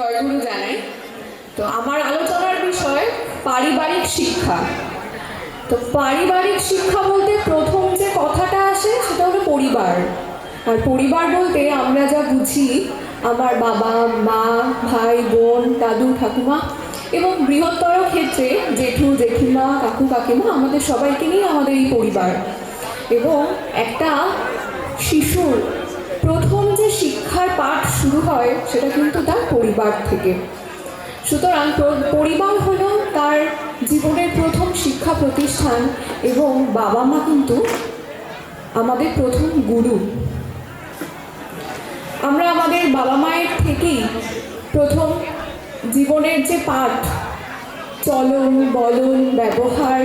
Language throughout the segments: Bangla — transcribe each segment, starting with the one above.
জয়গুরু জানাই তো আমার আলোচনার বিষয় পারিবারিক শিক্ষা। তো পারিবারিক শিক্ষা বলতে প্রথম যে কথাটা আসে সেটা হলো পরিবার। আর পরিবার বলতে আমরা যা বুঝি, আমার বাবা, মা, ভাই, বোন, দাদু, ঠাকুমা এবং বৃহত্তর ক্ষেত্রে জেঠু, জেঠিমা, কাকু, কাকিমা আমাদের সবাইকে নিয়ে আমাদের এই পরিবার। এবং একটা শিশুর প্রথম যে শিক্ষার পাঠ শুরু হয়, সেটা কিন্তু তার পরিবার থেকে। সুতরাং পরিবার হলো তার জীবনের প্রথম শিক্ষা প্রতিষ্ঠান এবং বাবা মা কিন্তু আমাদের প্রথম গুরু। আমরা আমাদের বাবা মায়ের থেকেই প্রথম জীবনের যে পাঠ, চলন, বলন, ব্যবহার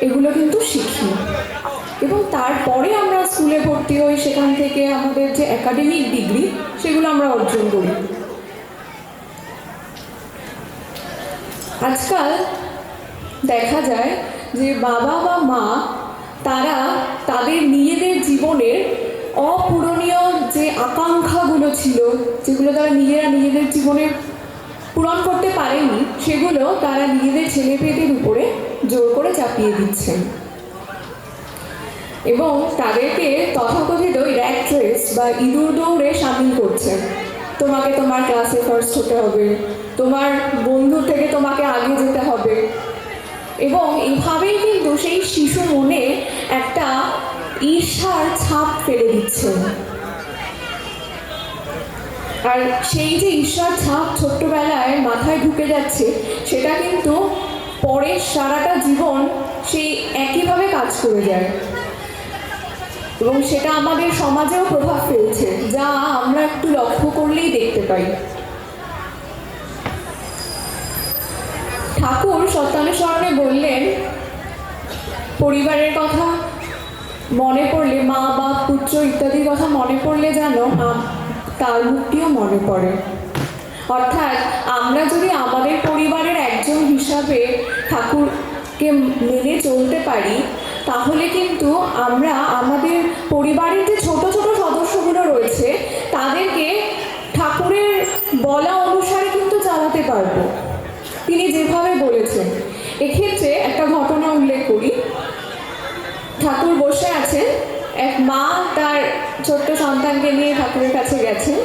এগুলো কিন্তু শিখি। এবং তারপরে আমরা স্কুলে ভর্তি হই, সেখান থেকে আমাদের যে একাডেমিক ডিগ্রি সেগুলো আমরা অর্জন করি। আজকাল দেখা যায় যে বাবা বা মা, তারা তাদের নিজেদের জীবনের অপূরণীয় যে আকাঙ্ক্ষাগুলো ছিল, যেগুলো তারা নিজেরা নিজেদের জীবনে পূরণ করতে পারেনি, সেগুলো তারা নিজেদের ছেলে মেয়েদের উপরে জোর করে চাপিয়ে দিচ্ছেন। এবং তাদেরকে তথাকথিত র্যাক রেস বা ইঁদুর দৌড়ে সামিল করছে তোমাকে তোমার ক্লাসে ফার্স্ট হতে হবে। তোমার বন্ধু থেকে তোমাকে আগে যেতে হবে। এবং এইভাবেই কিন্তু সেই শিশু মনে একটা ঈর্ষার ছাপ ফেলে দিচ্ছে আর সেই যে ঈশ্বর ছাপ ছোট্টবেলায় মাথায় ঢুকে যাচ্ছে, সেটা কিন্তু পরে সারাটা জীবন সেই একইভাবে কাজ করে যায়। এবং সেটা আমাদের সমাজেও প্রভাব ফেলছে, যা আমরা একটু লক্ষ্য করলেই দেখতে পাই। ঠাকুর সত্যানুসরণে বললেন, পরিবারের কথা মনে পড়লে, মা, বাপ, পুত্র ইত্যাদির কথা মনে পড়লে যেন তার মুখটিও মনে পড়ে। অর্থাৎ আমরা যদি আমাদের পরিবারের একজন হিসাবে ঠাকুরকে মেনে চলতে পারি, তাহলে কিন্তু আমরা আমাদের পরিবারের যে ছোট ছোট সদস্যগুলো রয়েছে, তাদেরকে ঠাকুরের বলা অনুসারে কিন্তু চালাতে পারব। তিনি যেভাবে বলেছেন। এক্ষেত্রে একটা ঘটনা উল্লেখ করি। ঠাকুর বসে আছেন, এক মা তার ছোট্ট সন্তানকে নিয়ে ঠাকুরের কাছে গেছেন।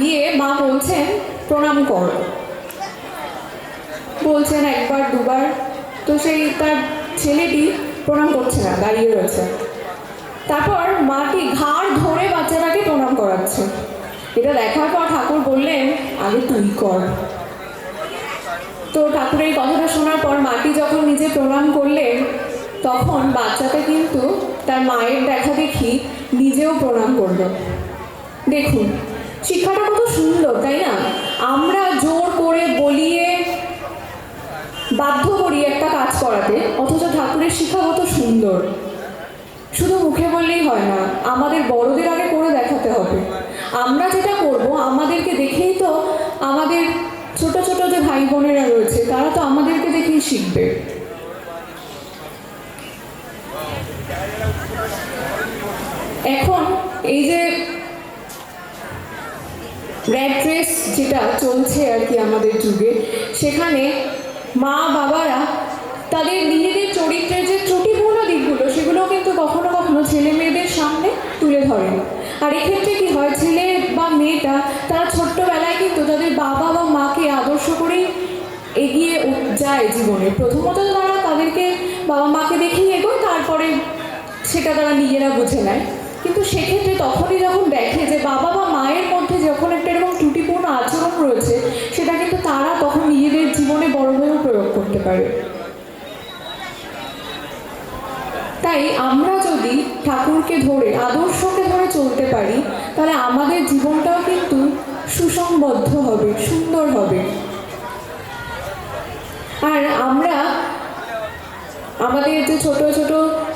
গিয়ে মা বলছেন, প্রণাম কর। বলছেন একবার, দুবার। তো সেই তার ছেলেটি প্রণাম করছে না, দাঁড়িয়ে রয়েছে। তারপর মাটি ঘাড় ধরে বাচ্চাটাকে প্রণাম করাচ্ছে। এটা দেখার পর ঠাকুর বললেন, আগে তুই কর। তো ঠাকুরের এই কথাটা শোনার পর মাটি যখন নিজে প্রণাম করলেন, তখন বাচ্চাটা কিন্তু তার মায়ের দেখা দেখি নিজেও প্রণাম করল। দেখুন শিক্ষাটা কত সুন্দর, তাই না? আমরা জোর করে বলিয়ে বাধ্য করি একটা কাজ করাতে, অথচ ঠাকুরের শিক্ষা কত সুন্দর। শুধু মুখে বললেই হয় না, আমাদের বড়দের আগে করে দেখাতে হবে। আমরা যেটা করব, আমাদেরকে দেখেই তো আমাদের ছোট ছোট যে ভাই বোনেরা রয়েছে, তারা তো আমাদেরকে দেখেই শিখবে। এখন এই যে র্যাড রেস যেটা চলছে আর কি আমাদের যুগে, সেখানে মা বাবারা তাদের নিজেদের চরিত্রের যে ত্রুটিপূর্ণ দিকগুলো সেগুলো কিন্তু কখনো কখনো ছেলে মেয়েদের সামনে তুলে ধরেন। আর এক্ষেত্রে কি হয়, ছেলে বা মেয়েটা তারা ছোট্টবেলায় কিন্তু তাদের বাবা বা মাকে আদর্শ করেই এগিয়ে যায় জীবনে। প্রথমত তারা তাদেরকে বাবা মাকে দেখেই এগোয়, তারপরে সেটা তারা নিজেরা বুঝে নেয়। কিন্তু সেক্ষেত্রে তখনই যখন দেখে যে পারে তাই আমরা যদি ঠাকুরকে ধরে, আদর্শকে ধরে চলতে পারি, তাহলে আমাদের জীবনটাও কিন্তু সুসংবদ্ধ হবে, সুন্দর হবে। আর আমরা, আমাদের যে ছোট ছোট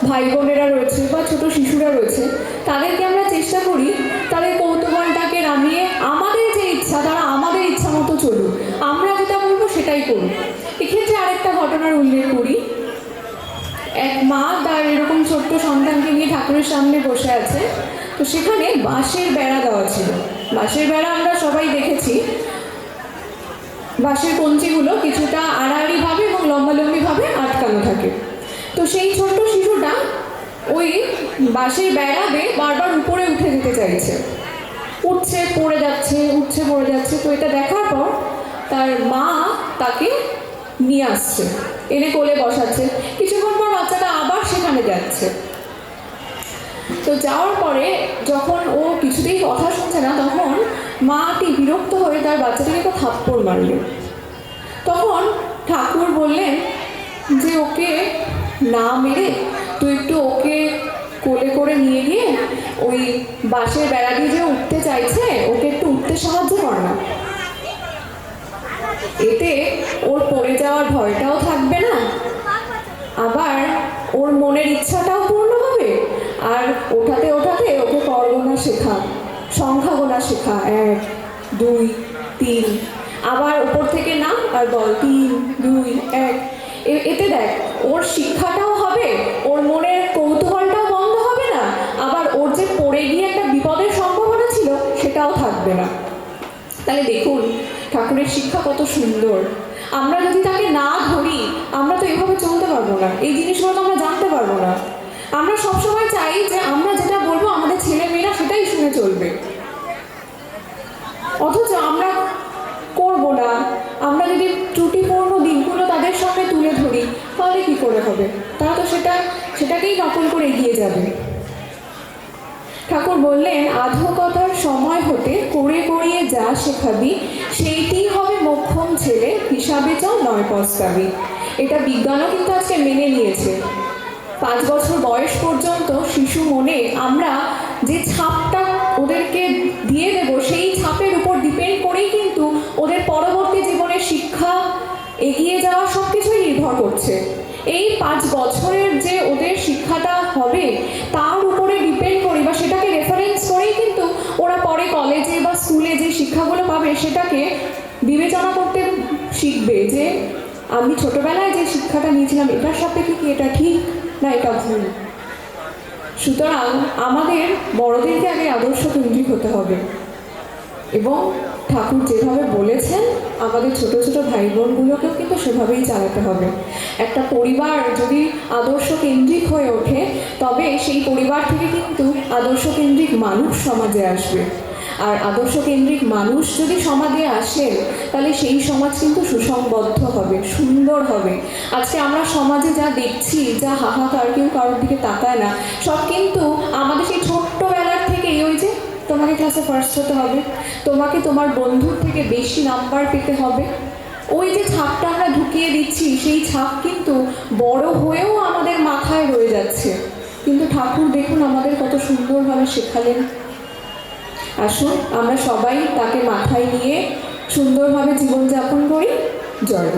ভাই বোনেরা রয়েছে বা ছোট শিশুরা রয়েছে, তাদেরকে আমরা চেষ্টা করি, তাদের কৌতূহলটাকে নামিয়ে আমাদের যে ইচ্ছা, তারা আমাদের ইচ্ছা মতো চলুক। আমরা যেটা বলব সেটাই করুক। এক্ষেত্রে আরেকটা ঘটনার উল্লেখ করি। এক মা তার এরকম ছোট্ট সন্তানকে নিয়ে ঠাকুরের সামনে বসে আছে। তো সেখানে বাঁশের বেড়া দেওয়া ছিল। বাঁশের বেড়া আমরা সবাই দেখেছি। বাঁশের কঞ্চিগুলো কিছুটা আড়াআড়িভাবে এবং লম্বালম্বিভাবে আটকানো থাকে। তো সেই ছোট্ট শিশুটা ওই বাঁশের বেড়াবে বারবার উপরে উঠে যেতে চাইছে। উঠছে, পড়ে যাচ্ছে, উঠছে, পড়ে যাচ্ছে। তো এটা দেখার পর তার মা তাকে নিয়ে আসছে। এনে কোলে বসাচ্ছে। কিছুক্ষণ পর বাচ্চাটা আবার সেখানে যাচ্ছে। তো যাওয়ার পরে যখন ও কিছুতেই কথা শুনছে না, তখন মাটি বিরক্ত হয়ে তার বাচ্চাটাকে একটা থাপ্পড় মারলেন তখন ঠাকুর বললেন যে, ওকে না মেরে তুই একটু ওকে কোলে করে নিয়ে গিয়ে ওই বাসের বেড়া দিয়ে যে উঠতে চাইছে, ওকে একটু উঠতে সাহায্য কর না। এতে ওর পড়ে যাওয়ার ভয়টাও থাকবে না। আবার ওর মনের ইচ্ছাটাও পূর্ণ হবে। আর ওঠাতে ওঠাতে ওকে করগোনা শেখা সংখ্যা গোনা শেখা, এক, দুই, তিন, আবার উপর থেকে না আর বল, তিন, দুই, এক। এতে দেখ, ওর শিক্ষাটাও হবে, ওর মনের কৌতূহলটাও বন্ধ হবে না। আবার ওর যে পড়ে গিয়ে একটা বিপদের সম্ভাবনা ছিল, সেটাও থাকবে না। তাহলে দেখুন ঠাকুরের শিক্ষা কত সুন্দর। আমরা যদি তাকে না ধরি, আমরা তো এভাবে চলতে পারব না। এই জিনিসগুলো তো আমরা জানতে পারব না। আমরা সবসময় চাই যে আমরা যেটা বলব, আমাদের ছেলে মেয়েরা সেটাই শুনে চলবে। অথচ আমরা করব না। আমরা যদি ত্রুটিপূর্ণ দিকগুলো তাদের সামনে তুলে ধরি, তাহলে কি করে হবে? তারা তো সেটা, সেটাকেই নকল করে এগিয়ে যাবে। ঠাকুর বললেন আধকতার সময় হতে করে করিয়ে যা শেখাবি সেইটি হবে মোক্ষম ছেলে হিসাবে চাও নয় পস্তাবি। এটা বিজ্ঞানও কিন্তু আজকে মেনে নিয়েছে। পাঁচ বছর বয়স পর্যন্ত শিশু মনে আমরা যে ছাপটা ওদেরকে দিয়ে দেব, সেই ছাপের উপর ডিপেন্ড করেই কিন্তু ওদের পরবর্তী জীবনের শিক্ষা এগিয়ে যাওয়া সব কিছুই নির্ভর করছে। এই পাঁচ বছরের যে ওদের শিক্ষাটা হবে, তার শিক্ষাগুলো সেটাকে বিবেচনা করতে শিখবে যে আমি ছোটবেলায় যে শিক্ষাটা নিয়েছিলাম, এটার সাপেক্ষে কি এটা ঠিক না এটা ভুল? সুতরাং আমাদের বড়দেরকে আগে আদর্শ কেন্দ্রিক হতে হবে। এবং ঠাকুর যেভাবে বলেছেন, আমাদের ছোট ছোট ভাই বোনগুলোকেও কিন্তু সেভাবেই চালাতে হবে। একটা পরিবার যদি আদর্শ কেন্দ্রিক হয়ে ওঠে, তবে সেই পরিবার থেকে কিন্তু আদর্শ কেন্দ্রিক মানুষ সমাজে আসবে। আর আদর্শ কেন্দ্রিক মানুষ যদি সমাজে আসে, তাহলে সেই সমাজ কিন্তু সুসংবদ্ধ হবে, সুন্দর হবে। আজকে আমরা সমাজে যা দেখছি, যা হাহাকার, কেউ কারোর দিকে তাকায় না, সব কিন্তু আমাদের সেই ছোট্টবেলার থেকেই ওই যে তোমাকে ক্লাসে ফার্স্ট হতে হবে, তোমাকে তোমার বন্ধুর থেকে বেশি নাম্বার পেতে হবে। ওই যে ছাপটা আমরা ঢুকিয়ে দিচ্ছি, সেই ছাপ কিন্তু বড় হয়েও আমাদের মাথায় রয়ে যাচ্ছে। কিন্তু ঠাকুর দেখুন আমাদের কত সুন্দরভাবে শেখালেন। আসুন আমরা সবাই তাকে মাথায় নিয়ে সুন্দরভাবে জীবনযাপন করি। জয়